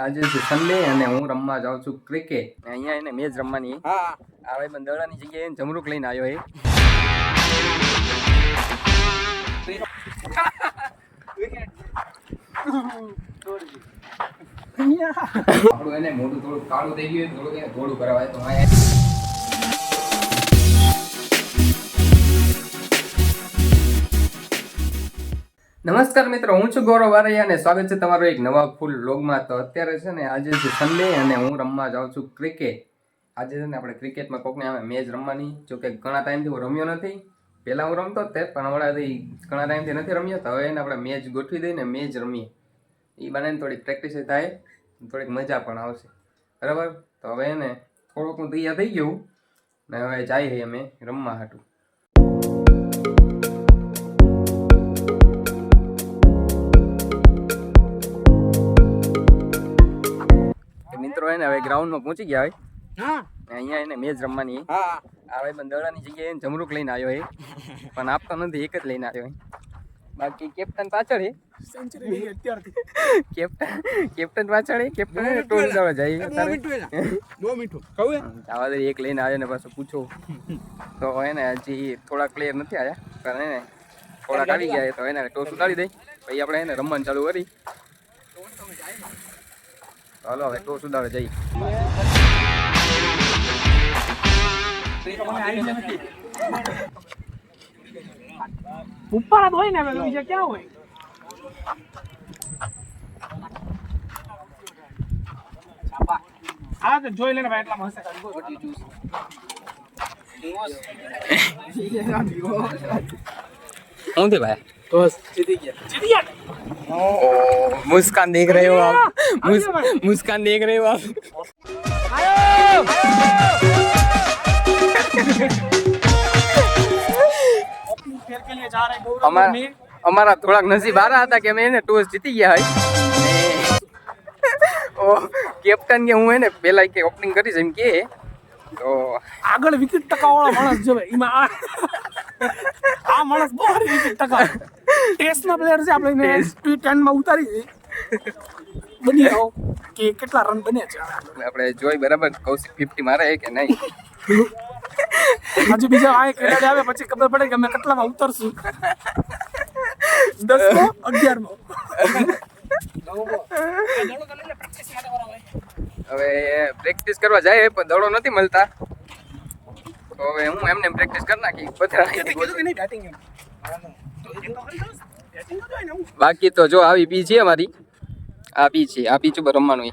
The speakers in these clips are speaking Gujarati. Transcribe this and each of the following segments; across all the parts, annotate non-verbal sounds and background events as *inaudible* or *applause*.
આજે છે સન્ડે અને હું રમવા જાઉં છું ક્રિકેટ અહીંયા એને મેચ રમવાની. હા. આ ભાઈ જગ્યાએ એને જમરૂક લઈને આવ્યો એ. *laughs* આપણું એને મોઢું થોડું કાળું થઈ ગયું થોડું થોડું કરાવાય તો હા નમસ્કાર મિત્રો, હું છું ગૌરવ વારૈયા અને સ્વાગત છે તમારો એક નવા ફૂલ લોગમાં તો અત્યારે છે ને, આજે છે સન્ડે અને હું રમવા જાઉં છું ક્રિકેટ આજે છે ને, આપણે ક્રિકેટમાં કોકને આવે મેચ રમવાની, જો કે ઘણા ટાઈમથી હું રમ્યો નથી. પહેલાં હું રમતો તે, પણ હમણાંથી ઘણા ટાઈમથી નથી રમ્યો. તો હવે એને આપણે મેચ ગોઠવી દઈને મેચ રમીએ. એ બનાવીને થોડીક પ્રેક્ટિસ થાય, થોડીક મજા પણ આવશે. બરાબર? તો હવે એને થોડુંક હું તૈયાર થઈ ગયું ને હવે જઈએ અમે રમવા હાટું. એને હવે ગ્રાઉન્ડમાં પહોંચી ગયા હોય. હા. અહીંયા એને મેચ રમવાની. હા. હવે ભાઈ બંદરડાની જગ્યાએ જમરૂક લઈને આવ્યો એ. પણ આપતો નથી એક જ લઈને આવ્યો બાકી કેપ્ટન પાછળ સેન્ચુરી અત્યારથી. કેપ્ટન કેપ્ટન પાછળ કેપ્ટન ટોલ જવા જાય. દો મિનિટ કહું હે? આવા દે એક લઈને આવ્યો ને પાછું પૂછો. તો એને હજી થોડા ક્લિયર નથી આવ્યા પણ એને થોડાક આવી ગયા તો એને ટોસ ઉતારી દઈ પછી આપણે એને રમવાનું ચાલુ કરી. ચાલો હવે શું ઉડાડે જઈ ઉપર જ હોય ને હવે બીજા ક્યાં હોય? હા તો જોઈ લેને ભાઈ એટલા મસ્ત શું થયું ભાઈ? બસ જીતી ગયા. જીતી ગયા मुस्कान देख रहे हो आप मुस, मुस्कान देख रहे हो आप अपनी फेर के लिए जा रहे हैं गौरव અમારા में અમારા થોડાક નસીબ હારા હતા કે અમે એને ટોસ જીતી ગયા હોય ને ઓ કેપ્ટન કે હું એને પેલા કે ઓપનિંગ કરીશ એમ કે તો આગળ વિકેટ ટકાવાળો માણસ જોવે એમાં આ આ માણસ બહુ સારી વિકેટ ટકા ટેસ્ટના પ્લેયર છે આપણે ટી ટેનમાં ઉતારી બની આવો કે કેટલા રન બને છે. આપણે જોઈ બરાબર કૌશિક ફિફ્ટી મારે કે નહીં? હજુ બીજા આ ખેલાડી આવે પછી ખબર પડે કે અમે કેટલામાં ઉતરશું. દસમો અગિયારમો. હવે પ્રેક્ટિસ કરવા જાય પણ દડો નથી મળતા. તો હવે હું એમને પ્રેક્ટિસ કરી નાખી. પથરા બાકી તો જો આવી પી છે અમારી. આ પી છે આ પીચ ઉપર રમવાનું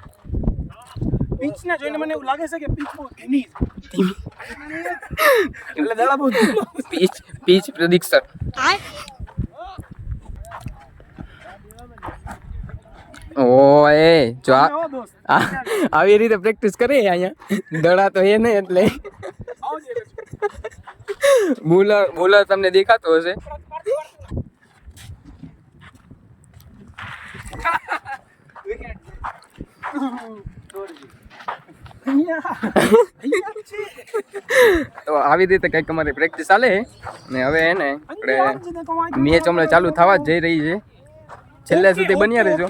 પીચ ને જોઈને મને એવું લાગે છે કે પીચ બહુ ધીમી છે. એટલે દડા બહુ પીચ પીચ પ્રદિક્ષર ઓય જો આવો રીતે પ્રેક્ટિસ કરે અહીંયા. દડા તો એ નહીં એટલે. બોલર બોલર તમને દેખાતો હશે. તો આવી રીતે કંઈક અમારી પ્રેક્ટિસ ચાલે ને હવે એને આપણે મેચ હમણાં ચાલુ થવા જ જઈ રહી છે. છેલ્લે સુધી બન્યા રહેજો.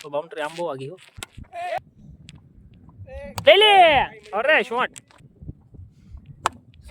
તો બાઉન્ડ્રી આમ બહુ વાગી હો લે લે! અરે શોટ.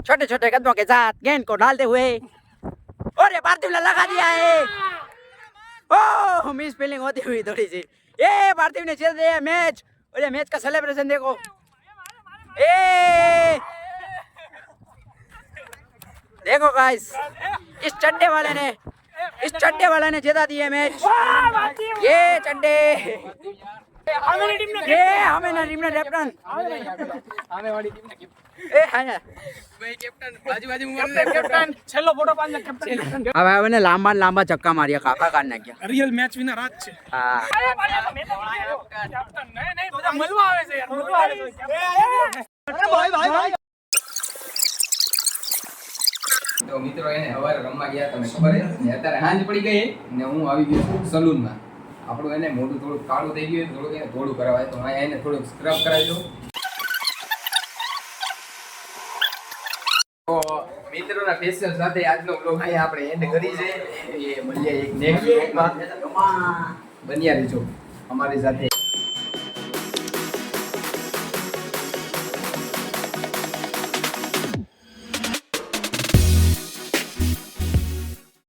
छोटे छोटे कदमों के साथ गेंद को डालते हुए। और ये पार्थिव ने लगा दिया है। ओह मिस फीलिंग होती हुई थोड़ी सी। ये पार्थिव ने जीत दिया मैच। और ये मैच का सेलिब्रेशन देखो। ए! देखो गाइस इस चड्डे वाले ने, इस चड्डे वाले ने जीता दिया मैच। ये चड्डे આમેની ટીમને એ અમે ના ટીમના કેપ્ટન એ હા ને. કેપ્ટન છેલ્લો ફોટો પાડ કેપ્ટન હવે હવે લાંબા લાંબા ચક્કા માર્યા કાકા કાઢ નાખ્યા. રિયલ મેચ વિનર આજ છે. હા. કેપ્ટન નહીં નહીં બધા મળવા આવે છે યાર મળવા આવે છે. તો મિત્રો એને હવારે રમવા ગયા તમને ખબર છે? અત્યારે હાંજ પડી ગઈ ને હું આવી ગયો છું સલૂનમાં. આપણું એને મોઢું થોડું કાળું થઈ ગયું થોડુંક એને થોડું કરાવાય. તો એને થોડુંક સ્ક્રબ કરાવી દઉં. તો મિત્રોના ફેશિયલ સાથે આજનો બ્લોગ અહીંયા આપણે એન્ડ કરી છે. એ મળીએ એક નેક્સ્ટ બ્લોગમાં બન્યા રહેજો અમારી સાથે.